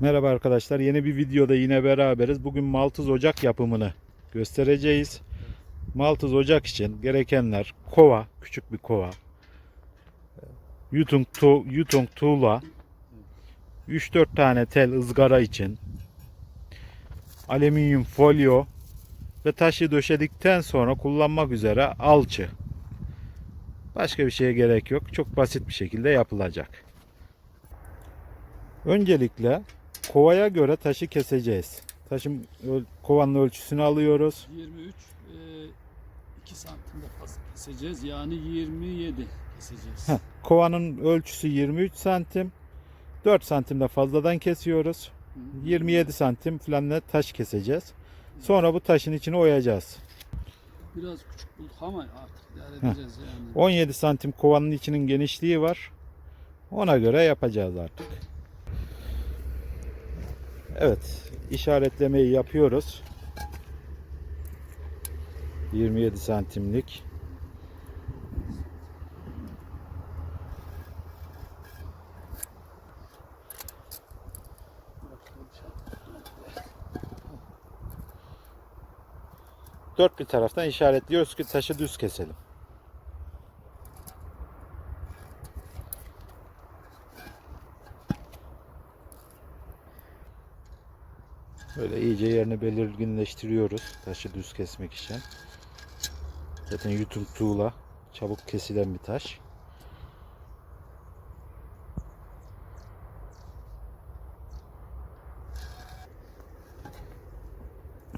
Merhaba arkadaşlar. Yeni bir videoda yine beraberiz. Bugün Maltız ocak yapımını göstereceğiz. Maltız ocak için gerekenler kova, küçük bir kova. Yutung, tu, yutung tuğla. 3-4 tane tel ızgara için. Alüminyum folyo ve taşı döşedikten sonra kullanmak üzere alçı. Başka bir şeye gerek yok. Çok basit bir şekilde yapılacak. Öncelikle kovaya göre taşı keseceğiz. Taşın kovanın ölçüsünü alıyoruz. 23 e, 2 santimde fazla keseceğiz. Yani 27 keseceğiz. Heh, kovanın ölçüsü 23 santim. 4 santimde fazladan kesiyoruz. Hı. 27 santim falanla taş keseceğiz. Sonra bu taşın içine oyacağız. Biraz küçük bulduk ama artık idare edeceğiz yani. 17 santim kovanın içinin genişliği var. Ona göre yapacağız artık. Evet, işaretlemeyi yapıyoruz. 27 santimlik. Dört bir taraftan işaretliyoruz ki taşı düz keselim. Böyle iyice yerini belirginleştiriyoruz taşı düz kesmek için. Zaten YouTube tuğla çabuk kesilen bir taş.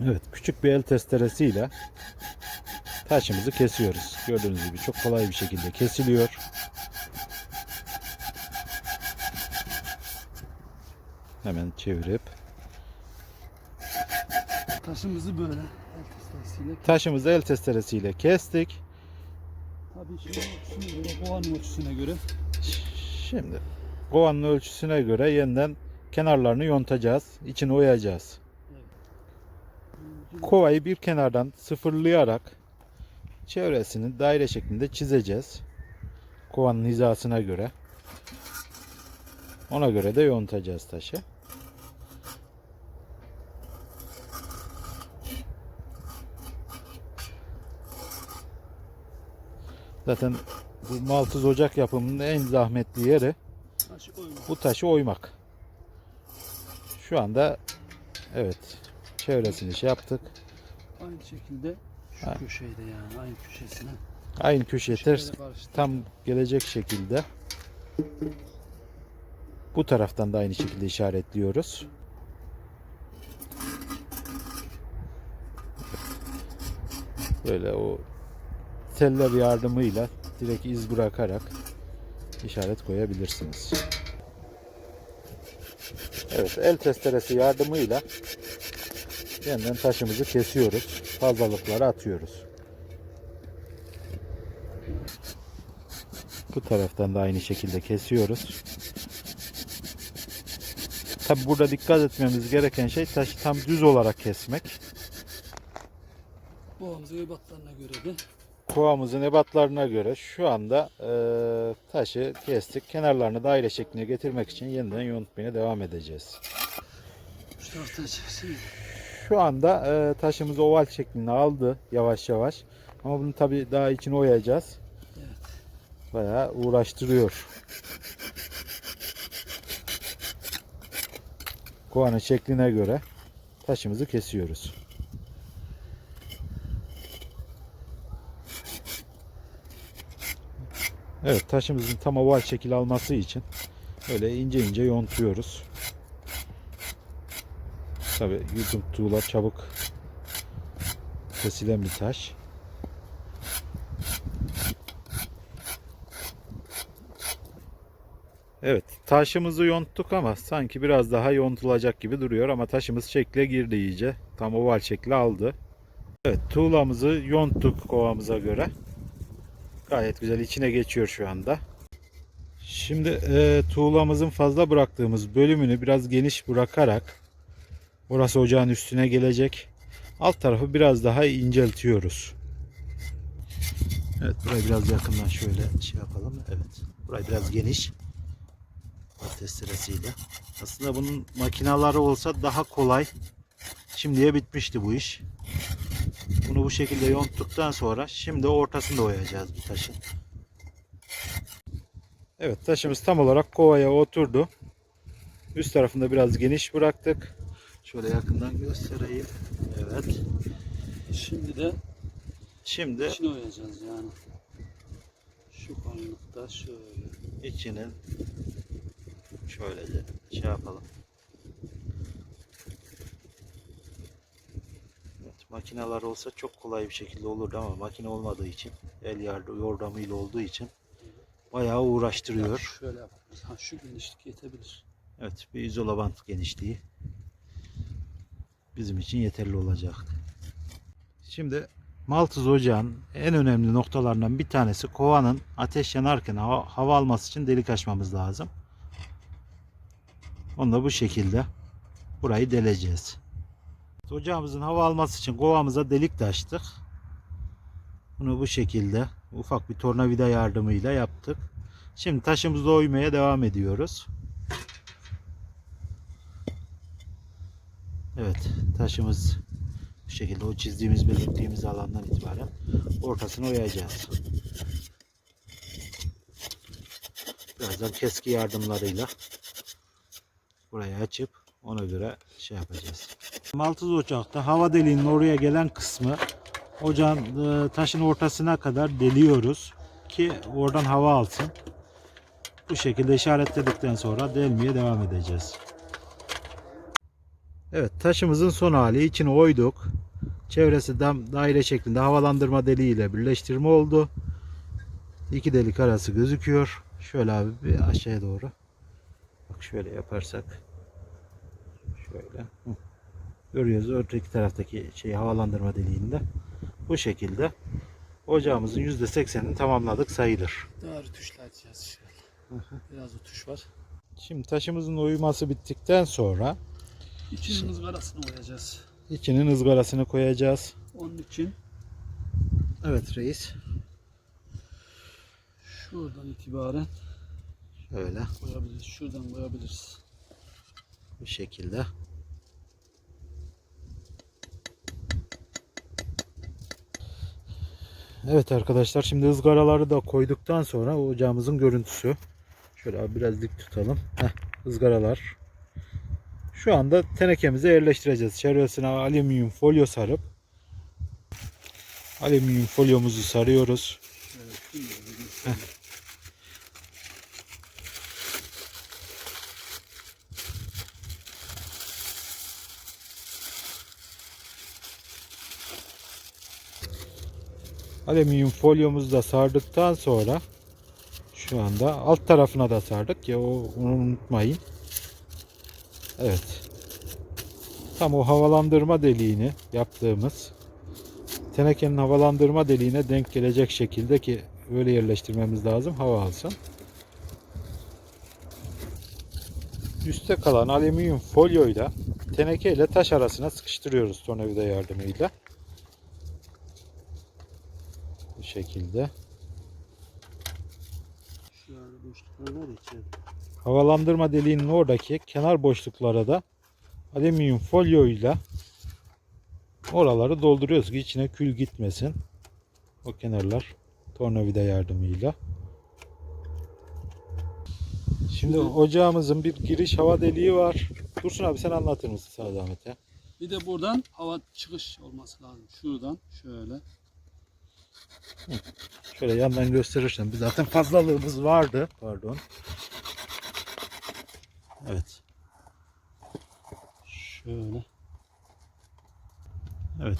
Evet küçük bir el testeresiyle taşımızı kesiyoruz. Gördüğünüz gibi çok kolay bir şekilde kesiliyor. Hemen çevirip Taşımızı böyle el testlesiyle taşımızı el testeresiyle kestik. tabii şimdi ölçüsüne göre, kovanın ölçüsüne göre Şimdi kovanın ölçüsüne göre yeniden kenarlarını yontacağız. içini oyacağız. Kovayı bir kenardan sıfırlayarak çevresini daire şeklinde çizeceğiz. Kovanın hizasına göre. Ona göre de yontacağız taşı. Zaten bu Maltız ocak yapımının en zahmetli yeri taşı bu taşı oymak. Şu anda evet çevresini şey yaptık. Aynı şekilde şu Ha. köşeyde yani aynı köşesine. Aynı köşeye ters tam gelecek şekilde bu taraftan da aynı şekilde işaretliyoruz. Böyle o teller yardımıyla direkt iz bırakarak işaret koyabilirsiniz. Evet, el testeresi yardımıyla yeniden taşımızı kesiyoruz. Fazlalıkları atıyoruz. Bu taraftan da aynı şekilde kesiyoruz. Tabi burada dikkat etmemiz gereken şey taşı tam düz olarak kesmek. Boğazı ebatlarına göre de Kovamızın ebatlarına göre şu anda eee, taşı kestik. Kenarlarını daire şekline getirmek için yeniden yontmaya devam edeceğiz. şu anda eee taşımız oval şeklini aldı yavaş yavaş. Ama bunu tabi daha içine oyacağız. Evet. Bayağı uğraştırıyor. Kovanın şekline göre taşımızı kesiyoruz. Evet taşımızın tam oval şekil alması için öyle ince ince yontuyoruz. Tabi yudum tuğla çabuk kesilen bir taş. Evet taşımızı yonttuk ama sanki biraz daha yontulacak gibi duruyor ama taşımız şekle girdi iyice. Tam oval şekli aldı. Evet tuğlamızı yonttuk kovamıza göre. Gayet güzel içine geçiyor şu anda. Şimdi e, tuğlamızın fazla bıraktığımız bölümünü biraz geniş bırakarak orası ocağın üstüne gelecek. Alt tarafı biraz daha inceltiyoruz. Evet burayı biraz yakından şöyle şey yapalım. Evet burayı biraz geniş. testeresiyle. Aslında bunun makinaları olsa daha kolay. Şimdiye bitmişti bu iş. Bunu bu şekilde yonttuktan sonra şimdi ortasında oyacağız bu taşın. Evet taşımız tam olarak kovaya oturdu. Üst tarafında biraz geniş bıraktık. Şöyle yakından göstereyim. Evet. Şimdi de Şimdi içine oyacağız yani. Şu kalınlıkta şöyle. içinin şöylece şey yapalım. Makineler olsa çok kolay bir şekilde olurdu ama makine olmadığı için el yardım yordamıyla olduğu için bayağı uğraştırıyor. Şöyle yapabiliriz. Ha, şu genişlik yetebilir. Evet bir izola bant genişliği bizim için yeterli olacak. Şimdi Maltız ocağın en önemli noktalarından bir tanesi kovanın ateş yanarken hava, hava alması için delik açmamız lazım. Onu da bu şekilde burayı deleceğiz. Ocağımızın hava alması için kovamıza delik de açtık. Bunu bu şekilde ufak bir tornavida yardımıyla yaptık. Şimdi taşımızı oymaya devam ediyoruz. Evet taşımız bu şekilde o çizdiğimiz belirttiğimiz alandan itibaren ortasını oyacağız. Birazdan keski yardımlarıyla burayı açıp ona göre şey yapacağız. Maltız ocakta hava deliğinin oraya gelen kısmı ocağın e, taşın ortasına kadar deliyoruz ki oradan hava alsın. Bu şekilde işaretledikten sonra delmeye devam edeceğiz. Evet taşımızın son hali içine oyduk. Çevresi dam daire şeklinde havalandırma deliği ile birleştirme oldu. İki delik arası gözüküyor. Şöyle abi bir aşağıya doğru. Bak şöyle yaparsak. Şöyle. Hı. Görüyoruz öteki taraftaki şey havalandırma deliğinde. Bu şekilde ocağımızın %80'ini tamamladık sayılır. Daha rütuşla açacağız şöyle. Biraz rütuş var. Şimdi taşımızın uyuması bittikten sonra İçinin ızgarasını oyacağız. içinin ızgarasını koyacağız. Onun için Evet reis. şuradan itibaren Şöyle koyabiliriz. Şuradan koyabiliriz. bu şekilde. Evet arkadaşlar şimdi ızgaraları da koyduktan sonra ocağımızın görüntüsü. Şöyle abi biraz dik tutalım. Heh, ızgaralar. Şu anda tenekemize yerleştireceğiz. Çevresine alüminyum folyo sarıp alüminyum folyomuzu sarıyoruz. Şöyle şunu da bir göstereyim. Alüminyum folyomuzu da sardıktan sonra şu anda alt tarafına da sardık ya o onu unutmayın. Evet. Tam o havalandırma deliğini yaptığımız tenekenin havalandırma deliğine denk gelecek şekilde ki öyle yerleştirmemiz lazım hava alsın. Üste kalan alüminyum folyoyla teneke ile taş arasına sıkıştırıyoruz tornavida yardımıyla. Bu şekilde. Boşluklar var içeride. Havalandırma deliğinin oradaki kenar boşluklara da alüminyum folyoyla oraları dolduruyoruz ki içine kül gitmesin. O kenarlar tornavida yardımıyla. Şimdi ocağımızın bir giriş hava deliği var. Dursun abi sen anlatır mısın sana zahmet ya? Bir de buradan hava çıkış olması lazım. Şuradan şöyle. Şöyle yandan gösterirsen. Biz zaten fazlalığımız vardı. Pardon. Evet. Şöyle. Evet.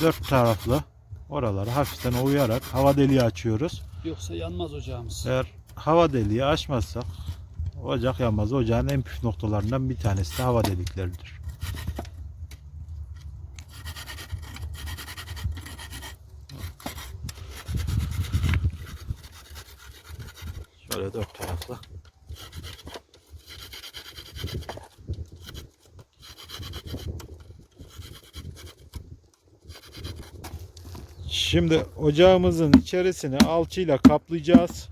Dört taraflı oraları hafiften oyarak hava deliği açıyoruz. Yoksa yanmaz ocağımız. Eğer hava deliği açmazsak ocak yanmaz. Ocağın en püf noktalarından bir tanesi de hava delikleridir. Şöyle dört taraflı. Şimdi ocağımızın içerisini alçıyla kaplayacağız.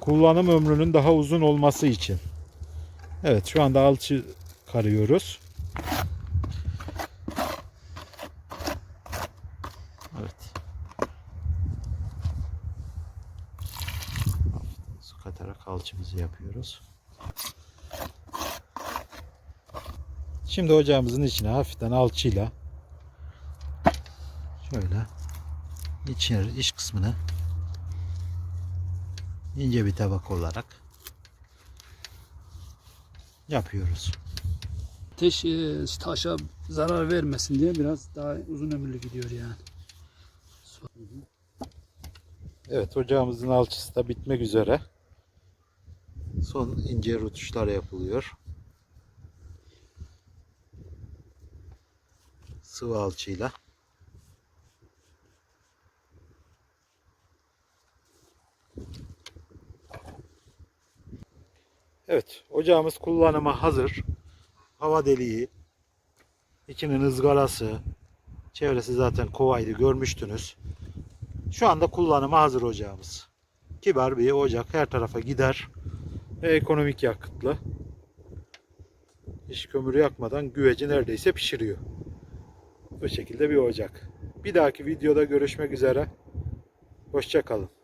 kullanım ömrünün daha uzun olması için. Evet şu anda alçı karıyoruz. Evet. Su alçımızı yapıyoruz. Şimdi ocağımızın içine hafiften alçıyla şöyle içeri iç kısmını ince bir tabak olarak yapıyoruz. Ateş e, taşa zarar vermesin diye biraz daha uzun ömürlü gidiyor yani. Evet ocağımızın alçısı da bitmek üzere. Son ince rutuşlar yapılıyor. Sıvı alçıyla. Evet ocağımız kullanıma hazır. Hava deliği, içinin ızgarası, çevresi zaten kovaydı görmüştünüz. Şu anda kullanıma hazır ocağımız. Kibar bir ocak her tarafa gider ve ekonomik yakıtlı. Hiç kömür yakmadan güveci neredeyse pişiriyor. Bu şekilde bir ocak. Bir dahaki videoda görüşmek üzere. Hoşçakalın.